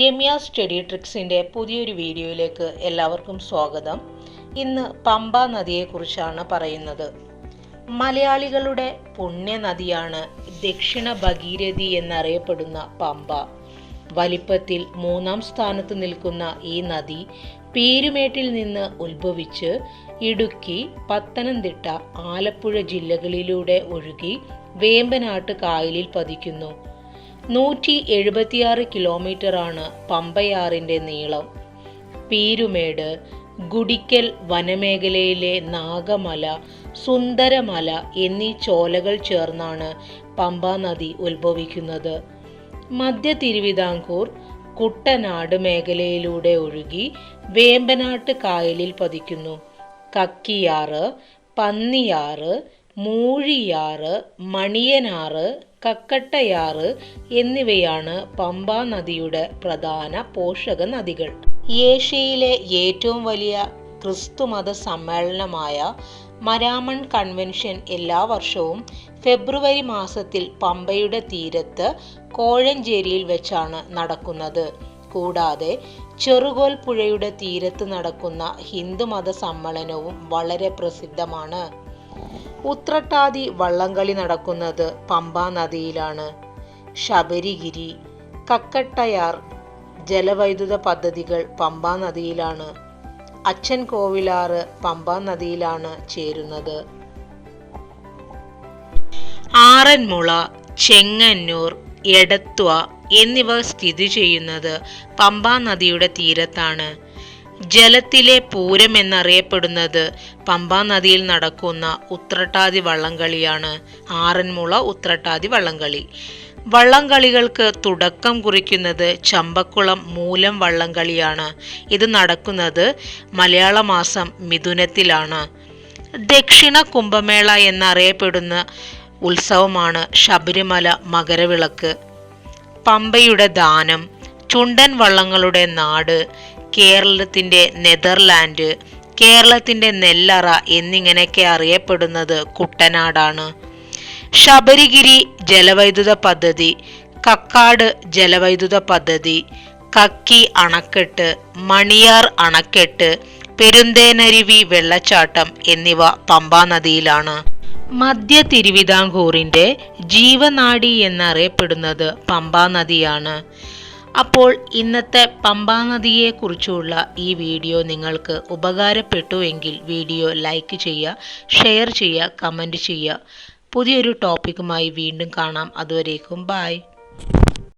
Ramya study ട്രിക്സിന്റെ പുതിയൊരു വീഡിയോയിലേക്ക് എല്ലാവർക്കും സ്വാഗതം. ഇന്ന് പമ്പ നദിയെക്കുറിച്ചാണ് പറയുന്നത്. മലയാളികളുടെ പുണ്യനദിയാണ് ദക്ഷിണ ഭഗീരഥി എന്നറിയപ്പെടുന്ന പമ്പ. വലിപ്പത്തിൽ മൂന്നാം സ്ഥാനത്ത് നിൽക്കുന്ന ഈ നദി പേരുമേട്ടിൽ നിന്ന് ഉത്ഭവിച്ച് ഇടുക്കി പത്തനംതിട്ട ആലപ്പുഴ ജില്ലകളിലൂടെ ഒഴുകി വേമ്പനാട്ട് കായലിൽ പതിക്കുന്നു. നൂറ്റി എഴുപത്തിയാറ് കിലോമീറ്ററാണ് പമ്പയാറിന്റെ നീളം. പീരുമേട് ഗുഡിക്കൽ വനമേഖലയിലെ നാഗമല സുന്ദരമല എന്നീ ചോലകൾ ചേർന്നാണ് പമ്പാ നദി ഉത്ഭവിക്കുന്നത്. മധ്യ തിരുവിതാംകൂർ കുട്ടനാട് മേഖലയിലൂടെ ഒഴുകി വേമ്പനാട്ട് കായലിൽ പതിക്കുന്നു. കക്കിയാറ് പന്നിയാറ് മൂഴിയാറ് മണിയനാറ് കക്കട്ടയാറ് എന്നിവയാണ് പമ്പാ നദിയുടെ പ്രധാന പോഷക നദികൾ. ഏഷ്യയിലെ ഏറ്റവും വലിയ ക്രിസ്തുമത സമ്മേളനമായ മരാമൺ കൺവെൻഷൻ എല്ലാ വർഷവും ഫെബ്രുവരി മാസത്തിൽ പമ്പയുടെ തീരത്ത് കോഴഞ്ചേരിയിൽ വെച്ചാണ് നടക്കുന്നത്. കൂടാതെ ചെറുകോൽ പുഴയുടെ തീരത്ത് നടക്കുന്ന ഹിന്ദുമത സമ്മേളനവും വളരെ പ്രസിദ്ധമാണ്. ഉത്രട്ടാതി വള്ളംകളി നടക്കുന്നത് പമ്പാ നദിയിലാണ്. ശബരിഗിരി കക്കട്ടയാർ ജലവൈദ്യുത പദ്ധതികൾ പമ്പാ നദിയിലാണ്. അച്ഛൻ കോവിലാറ് പമ്പാ നദിയിലാണ് ചേരുന്നത്. ആറന്മുള ചെങ്ങന്നൂർ എടത്വ എന്നിവ സ്ഥിതി ചെയ്യുന്നത് പമ്പാ നദിയുടെ തീരത്താണ്. ജലത്തിലെ പൂരം എന്നറിയപ്പെടുന്നത് പമ്പാ നദിയിൽ നടക്കുന്ന ഉത്രട്ടാതി വള്ളംകളിയാണ്. ആറന്മുള ഉത്രട്ടാതി വള്ളംകളി. വള്ളംകളികൾക്ക് തുടക്കം കുറിക്കുന്നത് ചമ്പക്കുളം മൂലം വള്ളംകളിയാണ്. ഇത് നടക്കുന്നത് മലയാള മാസം മിഥുനത്തിലാണ്. ദക്ഷിണ കുംഭമേള എന്നറിയപ്പെടുന്ന ഉത്സവമാണ് ശബരിമല മകരവിളക്ക്. പമ്പയുടെ ദാനം ചുണ്ടൻ വള്ളങ്ങളുടെ നാട് കേരളത്തിന്റെ നെതർലാൻഡ് കേരളത്തിന്റെ നെല്ലറ എന്നിങ്ങനെയൊക്കെ അറിയപ്പെടുന്നത് കുട്ടനാടാണ്. ശബരിഗിരി ജലവൈദ്യുത പദ്ധതി കക്കാട് ജലവൈദ്യുത പദ്ധതി കക്കി അണക്കെട്ട് മണിയാർ അണക്കെട്ട് പെരുന്തേനരുവി വെള്ളച്ചാട്ടം എന്നിവ പമ്പാ നദിയിലാണ്. മധ്യ തിരുവിതാംകൂറിന്റെ ജീവനാടി എന്നറിയപ്പെടുന്നത് പമ്പാ നദിയാണ്. അപ്പോൾ ഇന്നത്തെ പമ്പാനദിയെക്കുറിച്ചുള്ള ഈ വീഡിയോ നിങ്ങൾക്ക് ഉപകാരപ്പെട്ടുവെങ്കിൽ വീഡിയോ ലൈക്ക് ചെയ്യുക ഷെയർ ചെയ്യുക കമന്റ് ചെയ്യുക. പുതിയൊരു ടോപ്പിക്കുമായി വീണ്ടും കാണാം. അതുവരേക്കും ബായ്